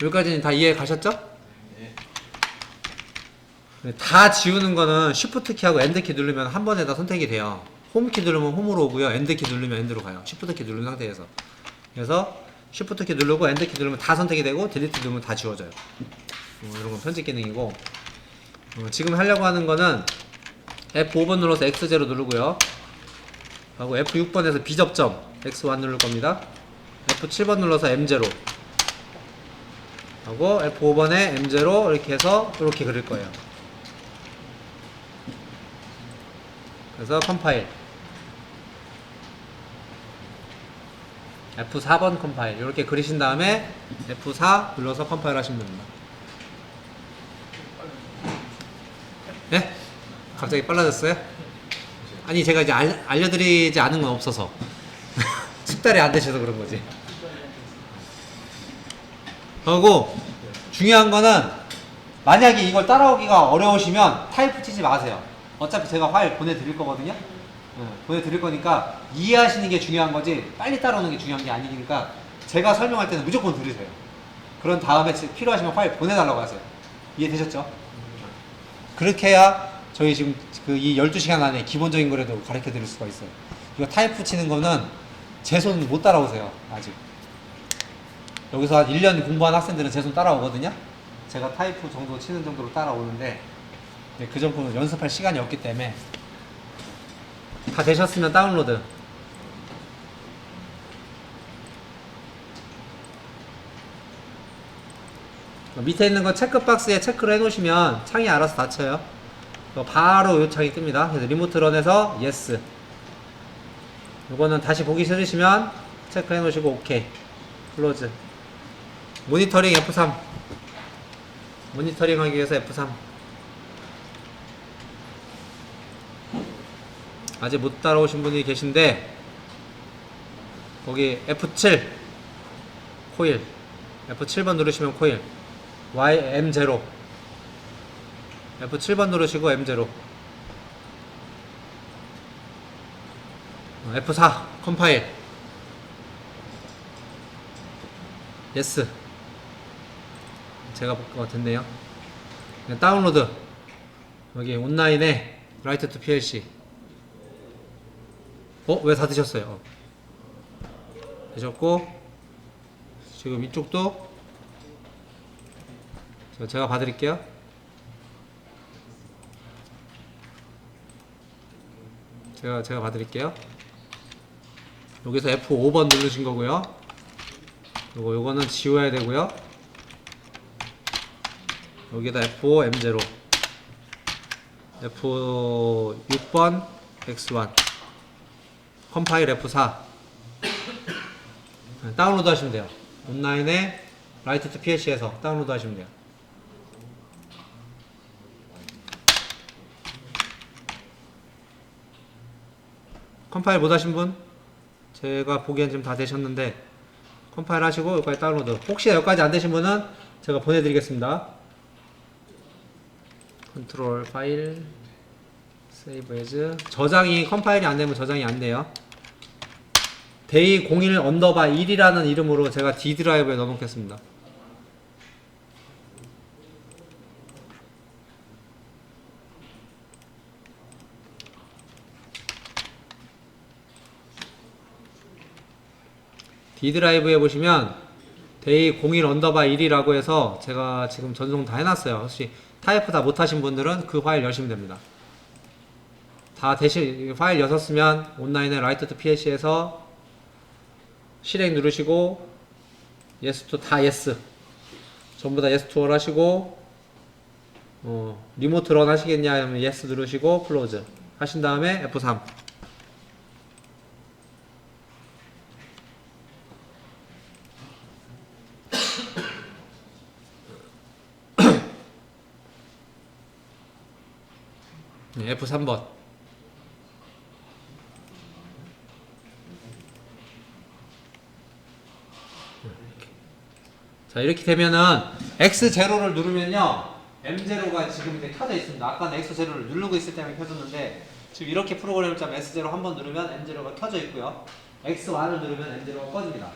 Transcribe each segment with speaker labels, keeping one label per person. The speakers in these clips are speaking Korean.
Speaker 1: 여기까지는 다 이해 가셨죠?
Speaker 2: 네.
Speaker 1: 네, 다 지우는 거는 Shift 키하고 End 키 누르면 한 번에 다 선택이 돼요. 홈 키 누르면 홈으로 오고요. End 키 누르면 End로 가요. Shift 키 누른 상태에서. 그래서 Shift 키 누르고 End 키 누르면 다 선택이 되고 딜리트 누르면 다 지워져요. 어, 이런 건 편집 기능이고 어, 지금 하려고 하는 거는 F5번 눌러서 X0 누르고요. 하고 F6번에서 비접점 X1 누를 겁니다. F7번 눌러서 M0 하고 F5번에 M0 이렇게 해서 이렇게 그릴 거예요. 그래서 컴파일 F4번 컴파일 이렇게 그리신 다음에 F4 눌러서 컴파일 하시면 됩니다. 네? 갑자기 빨라졌어요? 아니 제가 이제 알, 알려드리지 않은 건 없어서 숙달이 안 되셔서 그런 거지. 그리고 중요한 거는 만약에 이걸 따라오기가 어려우시면 타이프 치지 마세요. 어차피 제가 파일 보내드릴 거거든요. 네, 보내드릴 거니까 이해하시는 게 중요한 거지 빨리 따라오는 게 중요한 게 아니니까 제가 설명할 때는 무조건 들으세요. 그런 다음에 지- 필요하시면 파일 보내달라고 하세요. 이해되셨죠? 그렇게 해야 저희 지금 그 이 12시간 안에 기본적인 거라도 가르쳐 드릴 수가 있어요. 이거 타이프 치는 거는 제 손 못 따라오세요. 아직. 여기서 한 1년 공부한 학생들은 제 손 따라오거든요. 제가 타이프 정도 치는 정도로 따라오는데 네, 그 정도는 연습할 시간이 없기 때문에 다 되셨으면 다운로드. 밑에 있는 거 체크박스에 체크를 해놓으시면 창이 알아서 닫혀요. 바로 이 창이 뜹니다. 그래서 리모트 런에서 yes. 이거는 다시 보기 싫으시면 체크해 놓으시고 오케이. 클로즈. 모니터링 F3. 모니터링 하기 위해서 F3. 아직 못 따라오신 분이 계신데 거기 F7 코일. F7번 누르시면 코일. Y M0 F7번 누르시고 M0 어, F4 컴파일. 예스 제가 볼 것 같은데요 네, 다운로드 여기 온라인에 라이트 투 PLC 어? 왜 다 드셨어요? 어. 되셨고 지금 이쪽도 저- 제가 봐드릴게요 제가 제가 봐드릴게요 여기서 F5번 누르신 거고요 요거 요거는 지워야 되고요 여기다 F5 M0 F6번 X1 컴파일 F4 네, 다운로드 하시면 돼요. 온라인에 라이트 투 PLC에서 다운로드 하시면 돼요. 컴파일 못 하신 분? 제가 보기엔 지금 다 되셨는데 컴파일 하시고 여기까지 다운로드. 혹시 여기까지 안 되신 분은 제가 보내드리겠습니다 컨트롤 파일 세이브 에즈 저장이 컴파일이 안 되면 저장이 안 돼요. 데이 01 언더바 1이라는 이름으로 제가 D 드라이브에 넣어놓겠습니다. D 드라이브에 보시면 데이 01 언더바 1이라고 해서 제가 지금 전송 다 해놨어요. 혹시 타이프 다 못하신 분들은 그 파일 여시면 됩니다. 다 대신 파일 여셨으면 온라인에 라이트 투 PLC에서 실행 누르시고 yes to 다 yes 전부 다 to all 하시고 어, 리모트 런 하시겠냐 하면 yes 누르시고 클로즈 하신 다음에 F3 F3번. 자, 이렇게 되면은 X0를 누르면요. M0가 지금 이제 켜져 있습니다. 아까는 X0를 누르고 있을 때만 켜졌는데 지금 이렇게 프로그램을 짜면 S0 한 번 누르면 M0가 켜져 있고요. X1을 누르면 M0가 꺼집니다.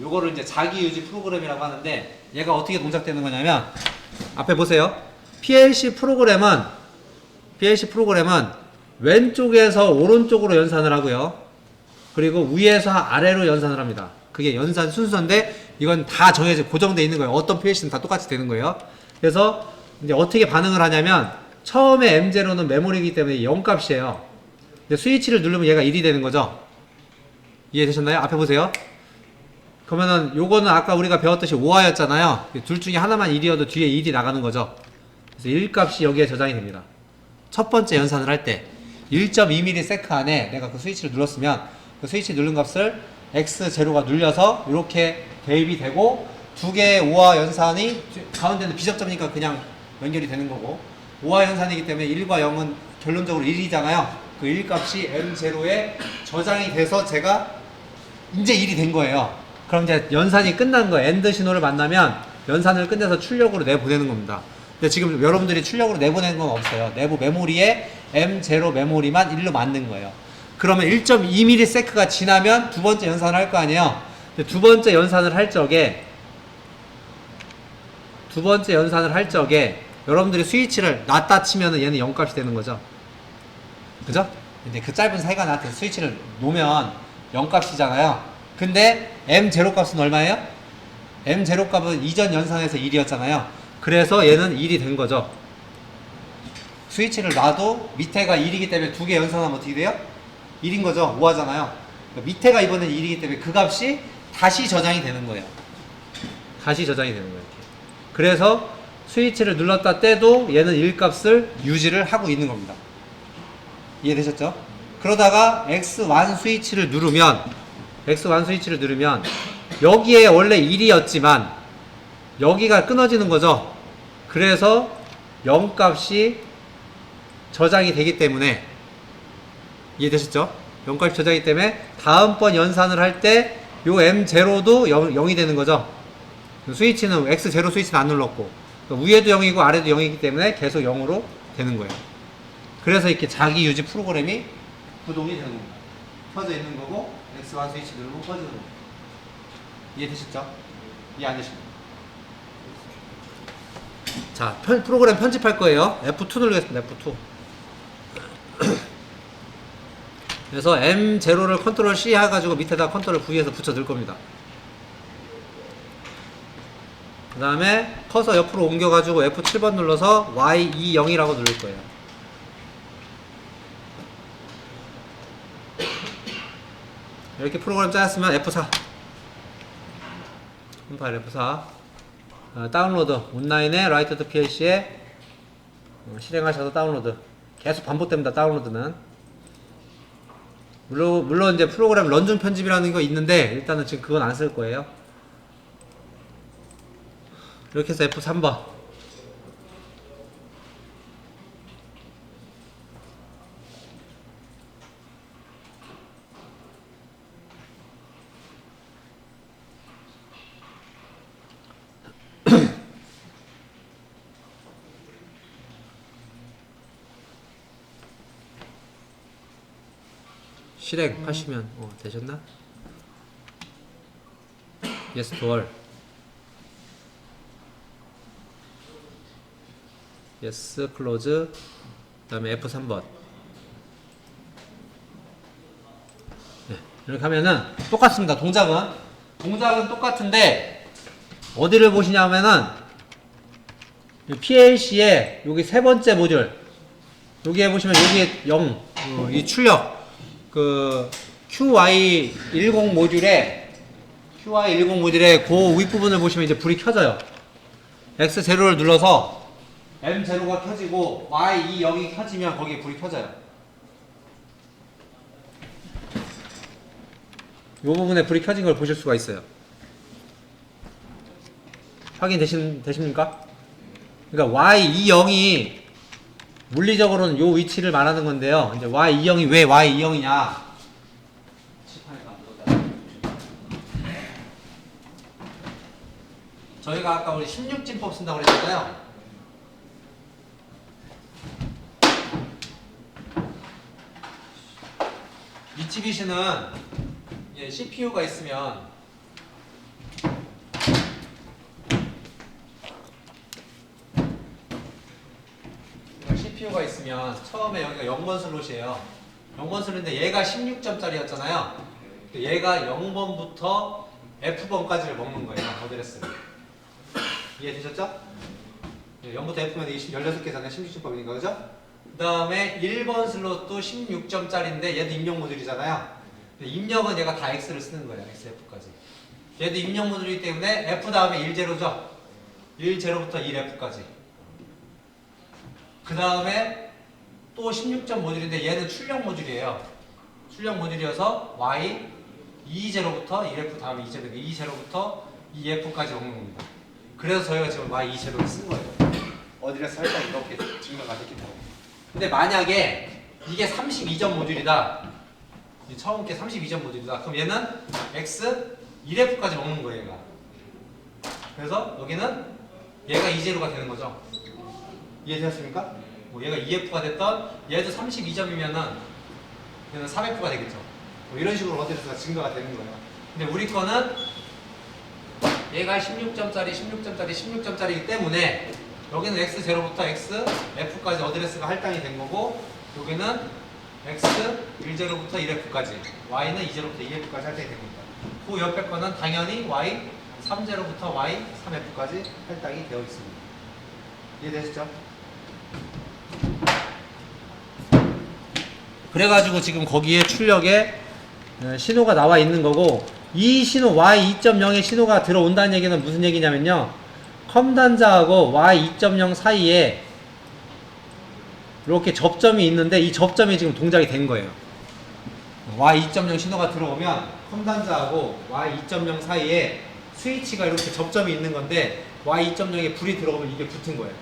Speaker 1: 요거를 이제 자기 유지 프로그램이라고 하는데 얘가 어떻게 동작되는 거냐면 앞에 보세요. PLC 프로그램은 PLC 프로그램은 왼쪽에서 오른쪽으로 연산을 하고요. 그리고 위에서 아래로 연산을 합니다. 그게 연산 순서인데 이건 다 정해져 고정되어 있는 거예요. 어떤 PLC는 다 똑같이 되는 거예요. 그래서 이제 어떻게 반응을 하냐면 처음에 M0는 메모리이기 때문에 0값이에요. 근데 스위치를 누르면 얘가 1이 되는 거죠. 이해되셨나요? 앞에 보세요. 그러면은 요거는 아까 우리가 배웠듯이 5화였잖아요. 둘 중에 하나만 1이어도 뒤에 1이 나가는 거죠. 그래서 1값이 여기에 저장이 됩니다. 첫 번째 연산을 할 때 1.2ms 안에 내가 그 스위치를 눌렀으면 그 스위치 누른 값을 X0가 눌려서 이렇게 대입이 되고 두 개의 5화 연산이 가운데는 비접점이니까 그냥 연결이 되는 거고 5화 연산이기 때문에 1과 0은 결론적으로 1이잖아요. 그 1값이 M0에 저장이 돼서 제가 이제 1이 된 거예요. 그럼 이제 연산이 끝난 거예요. 엔드 신호를 만나면 연산을 끝내서 출력으로 내보내는 겁니다. 근데 지금 여러분들이 출력으로 내보내는 건 없어요. 내부 메모리에 M0 메모리만 1로 만든 거예요. 그러면 1.2ms가 지나면 두 번째 연산을 할 거 아니에요. 두 번째 연산을 할 적에 두 번째 연산을 할 적에 여러분들이 스위치를 놨다 치면은 얘는 0값이 되는 거죠. 그죠? 근데 그 짧은 사이가 나한테 스위치를 놓으면 0값이잖아요. 근데 M0 값은 얼마예요? M0 값은 이전 연산에서 1이었잖아요. 그래서 얘는 1이 된 거죠. 스위치를 놔도 밑에가 1이기 때문에 두 개 연산하면 어떻게 돼요? 1인 거죠. 5하잖아요. 밑에가 이번엔 1이기 때문에 그 값이 다시 저장이 되는 거예요. 다시 저장이 되는 거예요. 이렇게. 그래서 스위치를 눌렀다 떼도 얘는 1 값을 유지를 하고 있는 겁니다. 이해되셨죠? 그러다가 X1 스위치를 누르면 X1 스위치를 누르면 여기에 원래 1이었지만 여기가 끊어지는 거죠. 그래서 0 값이 저장이 되기 때문에 이해되셨죠? 0 값이 저장이 때문에 다음번 연산을 할때요 M0도 0, 0이 되는 거죠. 스위치는 X0 스위치는 안 눌렀고 위에도 0이고 아래도 0이기 때문에 계속 0으로 되는 거예요. 그래서 이렇게 자기 유지 프로그램이 구동이 되는 겁니다. 켜져 있는 거고 X1 스위치 누르면 꺼지는 거예요. 이해되셨죠? 이해 안 되십니까? 자, 편, 프로그램 편집할 거예요. F2 누르겠습니다. F2. 그래서 M0를 컨트롤 C 해가지고 밑에다 컨트롤 V에서 붙여 넣을 겁니다. 그 다음에 커서 옆으로 옮겨가지고 F7번 눌러서 Y20이라고 누를 거예요. 이렇게 프로그램 짜였으면 F4 컴파일 F4 어, 다운로드 온라인에 라이트 투 PLC에 어, 실행하셔서 다운로드. 계속 반복됩니다 다운로드는. 물론, 물론 이제 프로그램 런중 편집이라는 거 있는데 일단은 지금 그건 안 쓸 거예요. 이렇게 해서 F3번 실행하시면 어, 되셨나? Yes to all Yes close. 그 다음에 F3번. 네, 이렇게 하면은 똑같습니다. 동작은. 동작은 똑같은데 어디를 보시냐면은 PLC에 여기 세 번째 모듈. 여기에 보시면 여기에 0, 어, 이 출력 그 QY10 모듈에 QY10 모듈의 그 윗부분을 보시면 이제 불이 켜져요. X0를 눌러서 M0가 켜지고 Y20이 켜지면 거기에 불이 켜져요. 이 부분에 불이 켜진 걸 보실 수가 있어요. 확인 되십니까? 그러니까 Y20이 물리적으로는 요 위치를 말하는 건데요. 이제 Y20이 왜 Y20이냐? 저희가 아까 우리 16진법 쓴다고 그랬잖아요. 미치비시는 예, CPU가 있으면 있으면 처음에 여기가 0번 슬롯이에요. 0번 슬롯인데 얘가 16점짜리였잖아요. 얘가 0번부터 F번까지를 먹는 거예요. 어드레스를. 이해되셨죠? 0부터 F면 이게 16개잖아요. 16점법이니까 그죠? 그 다음에 1번 슬롯도 16점짜리인데 얘도 입력 모듈이잖아요. 입력은 얘가 다 X를 쓰는 거예요. XF까지. 얘도 입력 모듈이기 때문에 F 다음에 1, 제로죠? 1, 제로부터 1F까지. 그 다음에 또 16점 모듈인데 얘는 출력 모듈이에요. 출력 모듈이어서 Y 2제로부터 1F 다음에 2제로, 2제로부터 2F까지 먹는 겁니다. 그래서 저희가 지금 Y 2제로를 쓴 거예요. 어디를 살짝 이렇게 증가가 됐기 때문에. 근데 만약에 이게 32점 모듈이다. 이 처음 게 32점 모듈이다. 그럼 얘는 X 1F까지 먹는 거예요, 얘가. 그래서 여기는 얘가 2제로가 되는 거죠. 이해되셨습니까? 뭐 얘가 2F가 됐던 얘도 32점이면은 얘는 3F가 되겠죠. 뭐 이런 식으로 어드레스가 증가가 되는 거예요. 근데 우리 거는 얘가 16점짜리, 16점짜리, 16점짜리이기 때문에 여기는 x0부터 x, f까지 어드레스가 할당이 된 거고 여기는 x 1제로부터 1f까지 y는 2제로부터 2f까지 할당이 된 겁니다. 그 옆에 거는 당연히 y 3제로부터 y 3f까지 할당이 되어 있습니다. 이해되시죠? 그래가지고 지금 거기에 출력에 어, 신호가 나와 있는 거고 이 신호 y2.0의 신호가 들어온다는 얘기는 무슨 얘기냐면요. 컴 단자하고 y2.0 사이에 이렇게 접점이 있는데 이 접점이 지금 동작이 된 거예요. Y2.0 신호가 들어오면 컴 단자하고 y2.0 사이에 스위치가 이렇게 접점이 있는 건데 y2.0에 불이 들어오면 이게 붙은 거예요.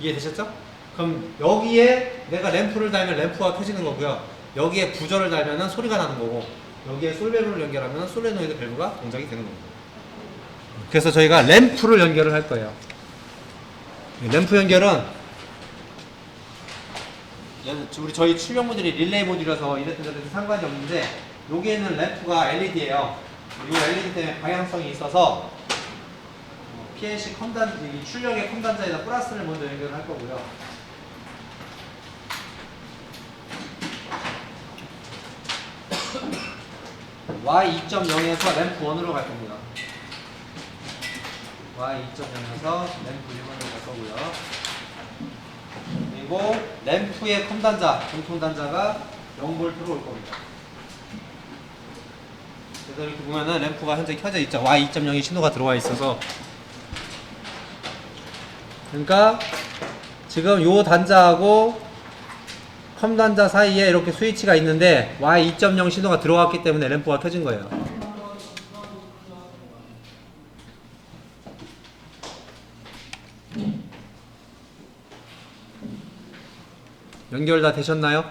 Speaker 1: 이해되셨죠? 그럼 여기에 내가 램프를 달면 램프가 켜지는 거고요. 여기에 부저를 달면은 소리가 나는 거고 여기에 솔베르를 연결하면 솔레노이드 밸브가 동작이 되는 겁니다. 그래서 저희가 램프를 연결을 할 거예요. 램프 연결은 우리 저희 출력 모듈이 릴레이 모듈이라서 이랬든 저랬든 상관이 없는데 여기에는 램프가 LED예요. 이 LED 때문에 방향성이 있어서 PLC 컴단 이 출력의 컴단자에다 플러스를 먼저 연결을 할 거고요. Y2.0에서 램프 1으로 갈 겁니다. Y2.0에서 램프 1으로 갈 거고요. 그리고 램프의 컴단자, 공통 단자가 0V로 올 겁니다. 그래서 이렇게 보면은 램프가 현재 켜져 있죠. Y2.0의 신호가 들어와 있어서 그러니까 지금 요 단자하고 컴 단자 사이에 이렇게 스위치가 있는데 Y2.0 신호가 들어왔기 때문에 램프가 켜진 거예요. 연결 다 되셨나요?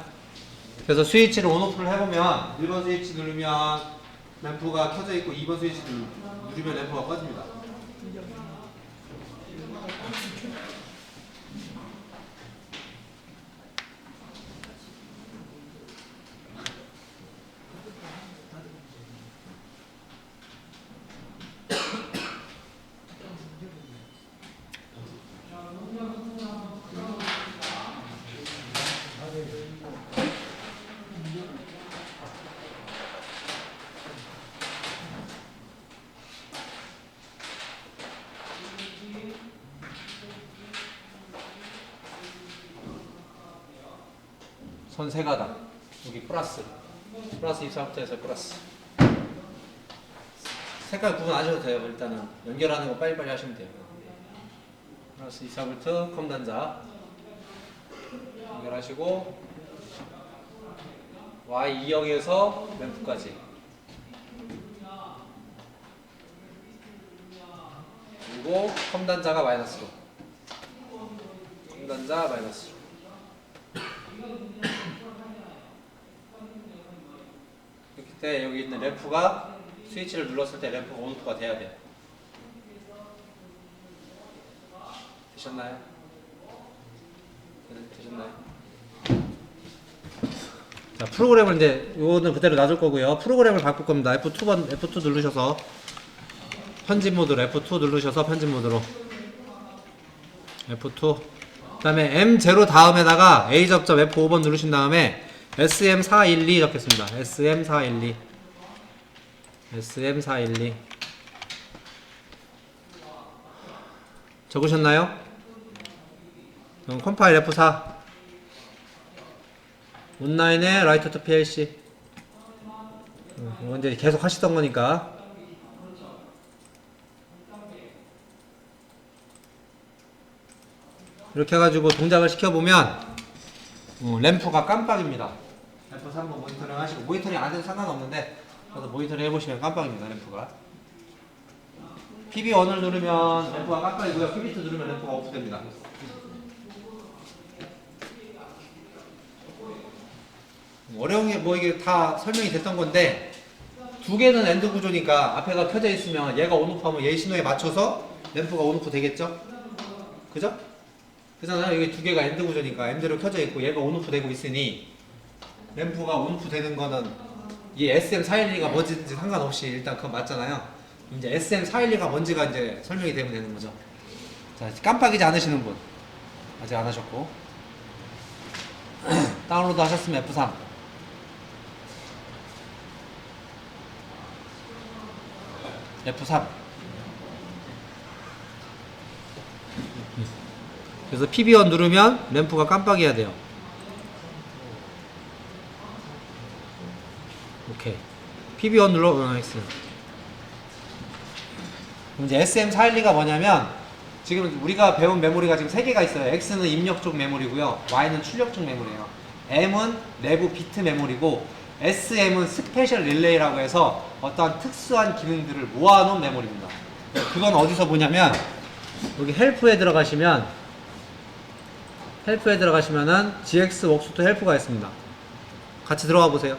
Speaker 1: 그래서 스위치를 온오프를 해보면 1번 스위치 누르면 램프가 켜져 있고 2번 스위치 누르면 램프가 꺼집니다. 선 세 가닥. 여기 플러스. 플러스 24부터 해서 플러스. 색깔 구분 안 하셔도 돼요. 일단은 연결하는 거 빨리빨리 하시면 돼요. 플러스 24V 컴 단자. 연결하시고 Y2역에서 램프까지. 그리고 컴 단자가 마이너스로. 컴 단자 마이너스로 이렇게 때 여기 있는 램프가 스위치를 눌렀을 때 램프가 온오프가 돼야 돼요. 되셨나요? 네, 되셨나요? 자 프로그램을 이제 이거는 그대로 놔둘 거고요. 프로그램을 바꿀 겁니다. F2번 F2 누르셔서 편집 모드로 F2 누르셔서 편집 모드로 F2 그다음에 M0 다음에다가 A 접점 F5번 누르신 다음에 SM412 적겠습니다. SM412 SM412 적으셨나요? 그럼 컴파일 F4 온라인에 라이터 투 PLC 어, 이건 이제 계속 하시던 거니까. 이렇게 해가지고 동작을 시켜보면 어, 램프가 깜빡입니다 램프 3번 모니터링 하시고 모니터링 안 해도 상관없는데 그래서 모니터링 해보시면 깜빡입니다 램프가 PB1을 누르면 램프가 깜빡이고요 PB2 누르면 램프가 오프됩니다 어려운 게 뭐 이게 다 설명이 됐던 건데 두 개는 엔드 구조니까 앞에가 켜져 있으면 얘가 온오프하면 얘 신호에 맞춰서 램프가 온오프 되겠죠? 그죠? 그잖아요. 여기 두 개가 엔드 구조니까 엔드로 켜져 있고 얘가 온오프 되고 있으니 램프가 온오프 되는 거는 이 SM412가 뭔지든지 상관없이 일단 그건 맞잖아요. 이제 SM412가 뭔지가 이제 설명이 되면 되는 거죠. 자, 깜빡이지 않으시는 분. 아직 안 하셨고. 다운로드 하셨으면 F3 F3 그래서 PB1 누르면 램프가 깜빡이야 돼요 오케이 PB1 눌러 어, X 그럼 이제 SM412가 뭐냐면 지금 우리가 배운 메모리가 지금 세 개가 있어요 X는 입력 쪽 메모리고요 Y는 출력 쪽 메모리예요 M은 내부 비트 메모리고 SM은 스페셜 릴레이라고 해서 어떠한 특수한 기능들을 모아놓은 메모리입니다. 그건 어디서 보냐면 여기 헬프에 들어가시면 헬프에 들어가시면은 GX 웍스토 헬프가 있습니다. 같이 들어가 보세요.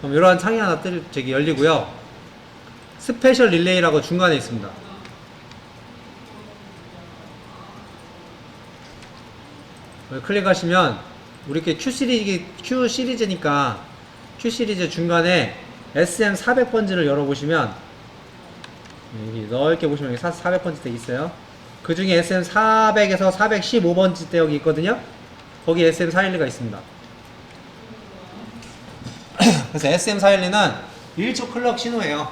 Speaker 1: 그럼 이러한 창이 하나 뜰, 저기 열리고요. 스페셜 릴레이라고 중간에 있습니다. 클릭하시면 우리 이렇게 Q 시리즈 Q 시리즈니까 Q 시리즈 중간에 SM 400번지를 열어보시면 여기 넓게 보시면 여기 400번지 대 있어요. 그 중에 SM 400에서 415번지 대 여기 있거든요. 거기 SM 412가 있습니다. 그래서 SM 412는 1초 클럭 신호예요.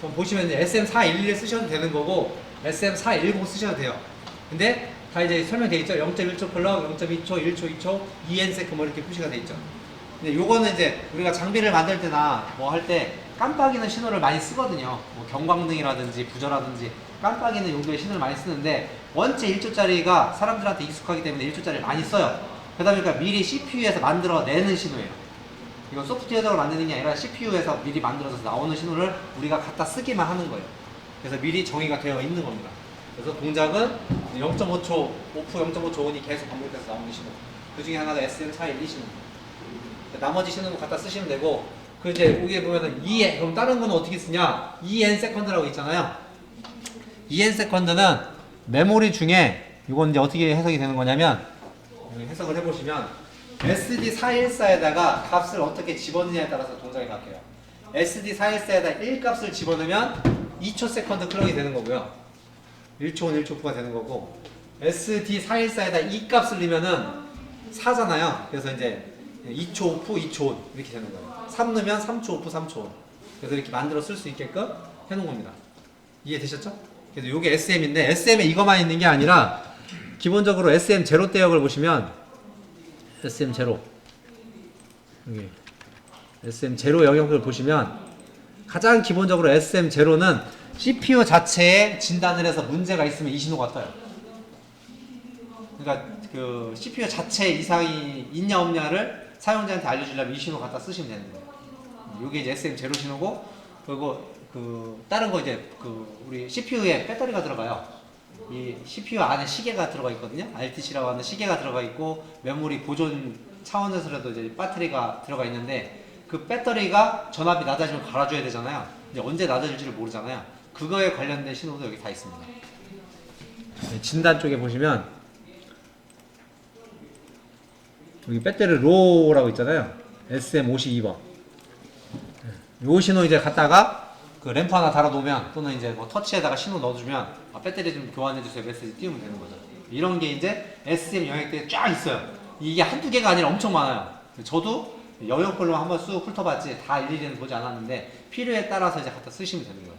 Speaker 1: 그럼 보시면 이제 SM 411 쓰셔도 되는 거고 SM 410 쓰셔도 돼요. 근데 다 이제 설명돼 있죠. 0.1초 클럭, 0.2초, 1초, 2초, 2n 세크 뭐 이렇게 표시가 돼 있죠. 근데 요거는 이제 우리가 장비를 만들 때나 뭐 할 때 깜빡이는 신호를 많이 쓰거든요. 뭐 경광등이라든지 부저라든지 깜빡이는 용도의 신호를 많이 쓰는데 원체 1초짜리가 사람들한테 익숙하기 때문에 1초짜리를 많이 써요. 그러다 보니까 미리 CPU에서 만들어내는 신호예요. 이건 소프트웨어로 만드는 게 아니라 CPU에서 미리 만들어서 나오는 신호를 우리가 갖다 쓰기만 하는 거예요. 그래서 미리 정의가 되어 있는 겁니다. 그래서 동작은 0.5초, 오프 0.5초 온이 계속 반복돼서 나오는 신호. 그 중에 하나가 SM412 신호. 나머지 신호는 갖다 쓰시면 되고, 그 이제 여기 보면은 2n, 그럼 다른 거는 어떻게 쓰냐? 2n 세컨드라고 있잖아요. 2n 세컨드는 메모리 중에 이건 이제 어떻게 해석이 되는 거냐면 해석을 해보시면 SD414에다가 값을 어떻게 집어넣느냐에 따라서 동작이 바뀌어요. SD414에다 1값을 집어넣으면 2초 세컨드 클럭이 되는 거고요. 1초원 1초프가 되는 거고 SD414에다 2값을 넣으면은 4잖아요. 그래서 이제 2초 오프 2초 온 이렇게 되는 거예요. 3 넣으면 3초 오프 3초 온. 그래서 이렇게 만들어 쓸 수 있게끔 해놓은 겁니다. 이해되셨죠? 그래서 이게 SM인데 SM에 이것만 있는 게 아니라 기본적으로 SM 제로 대역을 보시면 SM 제로 여기 SM 제로 영역을 보시면 가장 기본적으로 SM 제로는 CPU 자체에 진단을 해서 문제가 있으면 이 신호가 떠요. 그러니까 그 CPU 자체 이상이 있냐 없냐를 사용자한테 알려주려면 이 신호 갖다 쓰시면 되는 거예요. 이게 이제 SM 제로 신호고 그리고 그 다른 거 이제 그 우리 CPU에 배터리가 들어가요. 이 CPU 안에 시계가 들어가 있거든요. RTC라고 하는 시계가 들어가 있고 메모리 보존 차원에서라도 이제 배터리가 들어가 있는데 그 배터리가 전압이 낮아지면 갈아줘야 되잖아요. 이제 언제 낮아질지를 모르잖아요. 그거에 관련된 신호도 여기 다 있습니다. 네, 진단 쪽에 보시면 여기 배터리 로우라고 있잖아요. SM52번. 요 신호 이제 갖다가 그 램프 하나 달아 놓으면 또는 이제 뭐 터치에다가 신호 넣어주면 아, 배터리 좀 교환해 주세요 메시지 띄우면 되는 거죠. 이런 게 이제 SM 영역들이 쫙 있어요. 이게 한두 개가 아니라 엄청 많아요. 저도 영역별로 한번 쑥 훑어봤지 다 일일이는 보지 않았는데 필요에 따라서 이제 갖다 쓰시면 되는 거예요.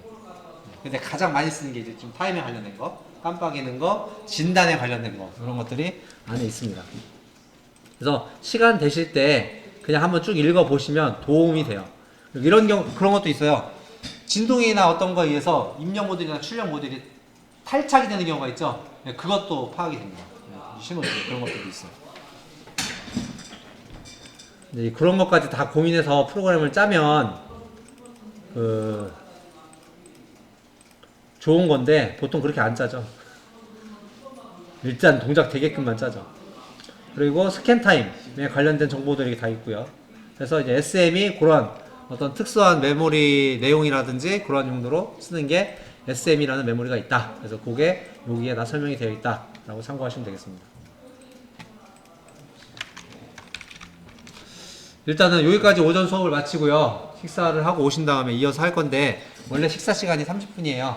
Speaker 1: 근데 가장 많이 쓰는 게 이제 좀 타임에 관련된 거, 깜빡이는 거, 진단에 관련된 거 이런 것들이 안에 있습니다. 그래서 시간 되실 때 그냥 한번 쭉 읽어 보시면 도움이 돼요. 이런 경우 그런 것도 있어요. 진동이나 어떤 거에 의해서 입력 모듈이나 출력 모듈이 탈착이 되는 경우가 있죠. 네, 그것도 파악이 됩니다. 네, 이 신호들 그런 것들도 있어요. 이제 그런 것까지 다 고민해서 프로그램을 짜면 그 좋은 건데 보통 그렇게 안 짜죠. 일단 동작 되게끔만 짜죠. 그리고 스캔 타임에 관련된 정보들이 다 있고요. 그래서 이제 SM이 그런 어떤 특수한 메모리 내용이라든지 그런 용도로 쓰는 게 SM이라는 메모리가 있다. 그래서 그게 여기에 다 설명이 되어 있다 라고 참고하시면 되겠습니다. 일단은 여기까지 오전 수업을 마치고요. 식사를 하고 오신 다음에 이어서 할 건데 원래 식사 시간이 30분이에요.